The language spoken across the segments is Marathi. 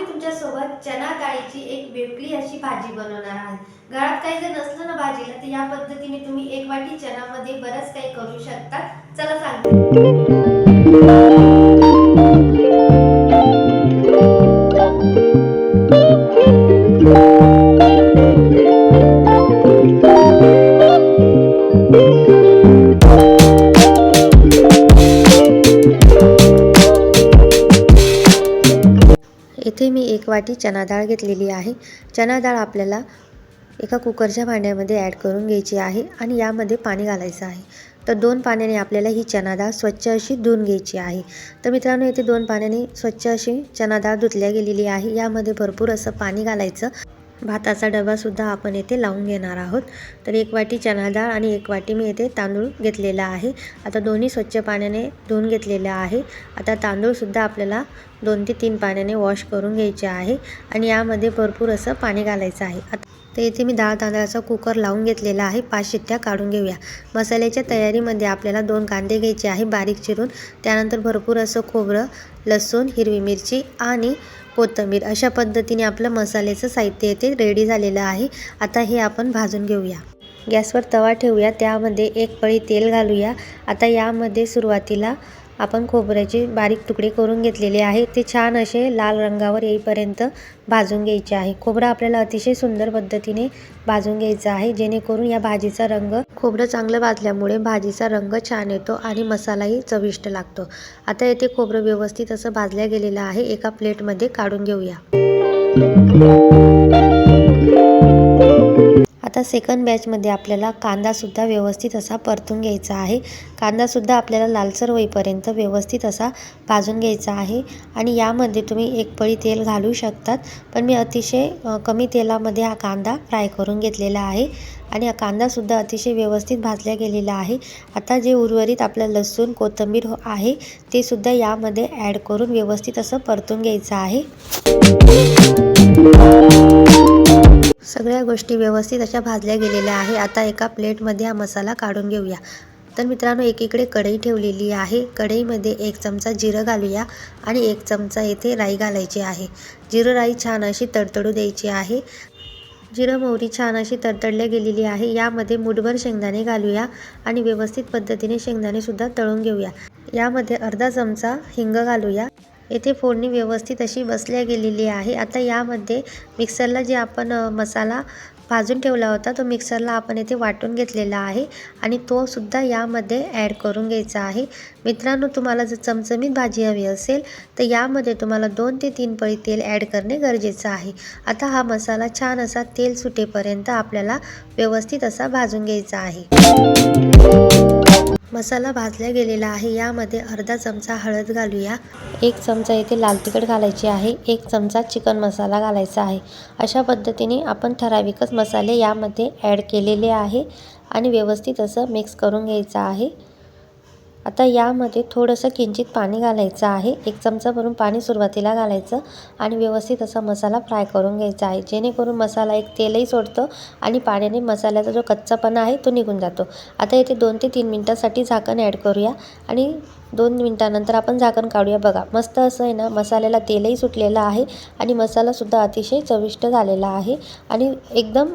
मी तुमच्यासोबत चना डाळीची एक वेगळी अशी भाजी बनवणार आहे घरात काही जर नसलं ना भाजीला तर या पद्धतीने तुम्ही एक वाटी चनामध्ये बरंच काही करू शकता. चला सांगते. इथे मी एक वाटी चना डाळ घेतलेली आहे. चना डाळ आपल्याला एका कुकरच्या भांड्यामध्ये ॲड करून घ्यायची आहे आणि यामध्ये पाणी घालायचं आहे. तर दोन पाण्याने आपल्याला ही चना डाळ स्वच्छ अशी धुवून घ्यायची आहे. तर मित्रांनो येथे दोन पाण्याने स्वच्छ अशी चना डाळ धुतल्या गेलेली आहे. यामध्ये भरपूर असं पाणी घालायचं. भाताचा डबासुद्धा आपण येथे लावून घेणार आहोत. तर एक वाटी चना डाळ आणि एक वाटी मी येथे तांदूळ घेतलेला आहे. आता दोन्ही स्वच्छ पाण्याने धुवून घेतलेलं आहे. आता तांदूळसुद्धा आपल्याला दोन ते तीन पाण्याने वॉश करून घ्यायचे आहे आणि यामध्ये भरपूर असं पाणी घालायचं आहे. आता तर इथे मी डाळ तांदळाचा कुकर लावून घेतलेला आहे. पाच शिट्ट्या काढून घेऊया. मसाल्याच्या तयारीमध्ये आपल्याला दोन कांदे घ्यायचे आहे बारीक चिरून. त्यानंतर भरपूर असं खोबरं लसूण हिरवी मिरची आणि कोथिंबीर अशा पद्धतीने आपलं मसाल्याचं साहित्य येथे रेडी झालेलं आहे. आता हे आपण भाजून घेऊया. गॅसवर तवा ठेवूया. त्यामध्ये एक पळी तेल घालूया. आता यामध्ये सुरुवातीला आपण खोबऱ्याचे बारीक तुकडे करून घेतलेले आहे ते छान असे लाल रंगावर येईपर्यंत भाजून घ्यायचे आहे. खोबरं आपल्याला अतिशय सुंदर पद्धतीने भाजून घ्यायचं आहे. जेणेकरून या भाजीचा रंग खोबरं चांगलं भाजल्यामुळे भाजीचा रंग छान येतो आणि मसालाही चविष्ट लागतो. आता येथे खोबरं व्यवस्थित असं भाजल्या गेलेलं आहे. एका प्लेटमध्ये काढून घेऊया. आता सेकंड बॅचमध्ये आपल्याला कांदासुद्धा व्यवस्थित असा परतून घ्यायचा आहे. कांदासुद्धा आपल्याला लालसर होईपर्यंत व्यवस्थित असा भाजून घ्यायचा आहे. आणि यामध्ये तुम्ही एक पळी तेल घालू शकतात पण मी अतिशय कमी तेलामध्ये हा कांदा फ्राय करून घेतलेला आहे. आणि हा कांदासुद्धा अतिशय व्यवस्थित भाजला गेलेला आहे. आता जे उर्वरित आपलं लसूण कोथिंबीर हो- आहे ते सुद्धा यामध्ये ॲड करून व्यवस्थित असं परतून घ्यायचं आहे. सगळ्या गोष्टी व्यवस्थित अशा भाजल्या गेलेल्या आहे. आता एका प्लेटमध्ये हा मसाला काढून घेऊया. तर मित्रांनो एकीकडे कढई ठेवलेली आहे. कढईमध्ये एक चमचा जिरं घालूया आणि एक चमचा येथे राई घालायची आहे. जिरं राई छान अशी तडतडू द्यायची आहे. जिरं मोहरी छान अशी तडतडल्या गेलेली आहे. यामध्ये मुठभर शेंगदाणे घालूया आणि व्यवस्थित पद्धतीने शेंगदाणेसुद्धा तळून घेऊया. यामध्ये अर्धा चमचा हिंग घालूया. येथे फोडणी व्यवस्थित अशी बसल्या गेलेली आहे. आता यामध्ये मिक्सरला जे आपण मसाला भाजून ठेवला होता तो मिक्सरला आपण येथे वाटून घेतलेला आहे आणि तो सुद्धा यामध्ये ॲड करून घ्यायचा आहे. मित्रांनो तुम्हाला जर चमचमीत भाजी हवी असेल तर यामध्ये तुम्हाला दोन ते तीन पळी तेल ॲड करणे गरजेचं आहे. आता हा मसाला छान असा तेल सुटेपर्यंत आपल्याला व्यवस्थित असा भाजून घ्यायचा आहे. मसाला भाजला गेलेला आहे. यामध्ये अर्धा चमचा हळद घालूया. एक चमचा इथे लाल तिखट घालायची आहे. एक चमचा चिकन मसाला घालायचा आहे. अशा पद्धतीने आपण ठराविकच मसाले यामध्ये ॲड केलेले आहे आणि व्यवस्थित असं मिक्स करून घ्यायचं आहे. आता यामध्ये थोडंसं किंचित पाणी घालायचं आहे. एक चमचा भरून पाणी सुरुवातीला घालायचं आणि व्यवस्थित असा मसाला फ्राय करून घ्यायचा आहे. जेणेकरून मसाला एक तेलही सोडतं आणि पाण्याने मसाल्याचा जो कच्चापणा आहे तो निघून जातो. आता येथे दोन ते तीन मिनटासाठी झाकण ॲड करूया आणि दोन मिनटानंतर आपण झाकण काढूया. बघा मस्त असं आहे ना मसाल्याला तेलही सुटलेलं आहे आणि मसालासुद्धा अतिशय चविष्ट झालेला आहे आणि एकदम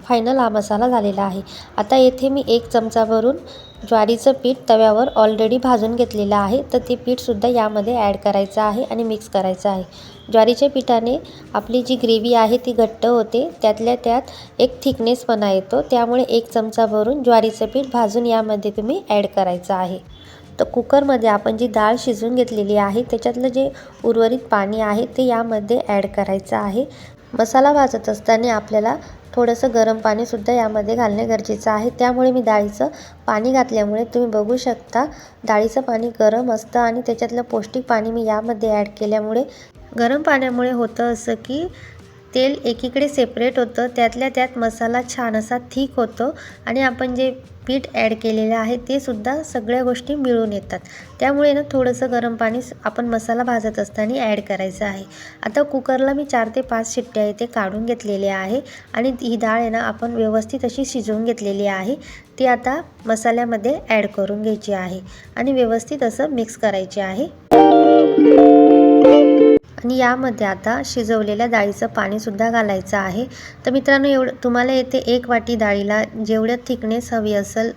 फायनल हा मसाला झालेला आहे. आता येथे मी एक चमचा भरून ज्वारीचं पीठ तव्यावर ऑलरेडी भाजून घेतलेलं आहे. तर ते पीठसुद्धा यामध्ये ॲड करायचं आहे आणि मिक्स करायचं आहे. ज्वारीच्या पिठाने आपली जी ग्रेव्ही आहे ती घट्ट होते. त्यातल्या त्यात एक थिकनेसपणा येतो. त्यामुळे एक चमचा भरून ज्वारीचं पीठ भाजून यामध्ये तुम्ही ॲड करायचं आहे. तर कुकरमध्ये आपण जी डाळ शिजवून घेतलेली आहे त्याच्यातलं जे उर्वरित पाणी आहे ते यामध्ये ॲड करायचं आहे. मसाला भाजत असताना आपल्याला थोडंसं गरम पाणीसुद्धा यामध्ये घालणे गरजेचं आहे. त्यामुळे मी डाळीचं पाणी घातल्यामुळे तुम्ही बघू शकता डाळीचं पाणी गरम असतं आणि त्याच्यातलं पौष्टिक पाणी मी यामध्ये ॲड केल्यामुळे गरम पाण्यामुळे होतं असं की तेल एकीकडे सेपरेट होतं. त्यातल्या त्यात मसाला छान असा थिक होतो आणि आपण जे पीठ ॲड केलेलं आहे ते सुद्धा सगळ्या गोष्टी मिळून येतात. त्यामुळे ना थोडंसं गरम पाणी आपण मसाला भाजत असताना ॲड करायचं आहे. आता कुकरला मी चार ते पाच शिट्ट्या इथे काढून घेतलेल्या आहे आणि ही डाळ आहे ना आपण व्यवस्थित अशी शिजवून घेतलेली आहे. ती आता मसाल्यामध्ये ॲड करून घ्यायची आहे आणि व्यवस्थित असं मिक्स करायचे आहे. आणि यामध्ये आता शिजवलेल्या डाळीचं पाणीसुद्धा घालायचं आहे. तर मित्रांनो एवढं तुम्हाला येथे एक वाटी डाळीला जेवढं थिकनेस हवी असेल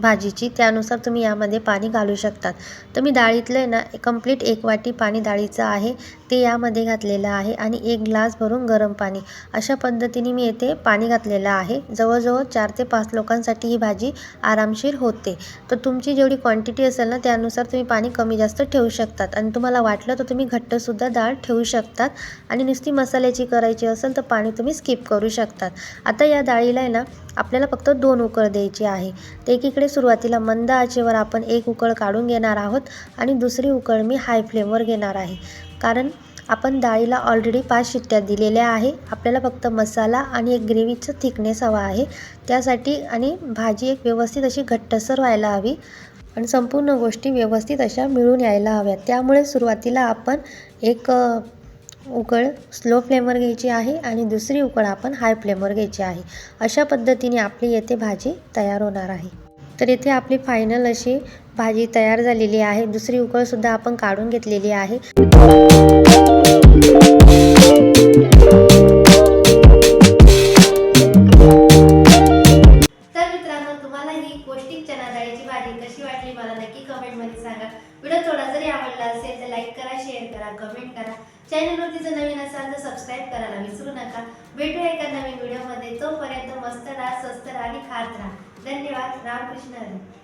भाजीची त्यानुसार तुम्ही यामध्ये पाणी घालू शकतात. तर मी डाळीतलं आहे ना कंप्लीट एक वाटी पाणी डाळीचं आहे. ते यामध्ये घातलेलं आहे आणि एक ग्लास भरून गरम पाणी. अशा पद्धतीने मी येथे पाणी घातलेलं आहे. जवळजवळ चार ते पाच लोकांसाठी ही भाजी आरामशीर होते. तर तुमची जेवढी क्वांटिटी असेल ना त्यानुसार तुम्ही पाणी कमी जास्त ठेवू शकतात. आणि तुम्हाला वाटलं तर तुम्ही घट्टसुद्धा डाळ ठेवू शकतात. आणि नुसती मसाल्याची करायची असेल तर पाणी तुम्ही स्किप करू शकतात. आता या डाळीला आहे ना आपल्याला फक्त दोन उकळ द्यायची आहे. तर एकीकडे सुरुवातीला मंद आचेवर आपण एक उकळ काढून घेणार आहोत आणि दुसरी उकळ मी हाय फ्लेमवर घेणार आहे. कारण आपण डाळीला ऑलरेडी पाच शिट्ट्या दिलेल्या आहे. आपल्याला फक्त मसाला आणि एक ग्रेव्हीचं थिकनेस हवा आहे. त्यासाठी आणि भाजी एक व्यवस्थित अशी घट्टसर व्हायला हवी आणि संपूर्ण गोष्टी व्यवस्थित अशा मिळून यायला हव्यात. त्यामुळे सुरुवातीला आपण एक उकळ स्लो फ्लेमवर घ्यायची आहे आणि दुसरी उकळ आपण हाय फ्लेमवर घ्यायची आहे. अशा पद्धतीने आपली येथे भाजी तयार होणार आहे. तर येथे आपली फायनल अशी भाजी तयार झालेली आहे. दुसरी उकळसुद्धा आपण काढून घेतलेली आहे. तर मित्रांनो तुम्हाला ही पौष्टिक चना डाळीची भाजी कशी वाटली मला नक्की कमेंटमध्ये सांगा. व्हिडिओ थोडा जरी आवडला असेल तर लाईक करा शेअर करा कमेंट करा. चॅनलवरती जर नवीन असाल तर सबस्क्राईब करायला विसरू नका. भेटूया एका नवीन व्हिडिओमध्ये तोपर्यंत मस्त राहा स्वस्त राहा आणि खात राहा. धन्यवाद. रामकृष्ण हरी.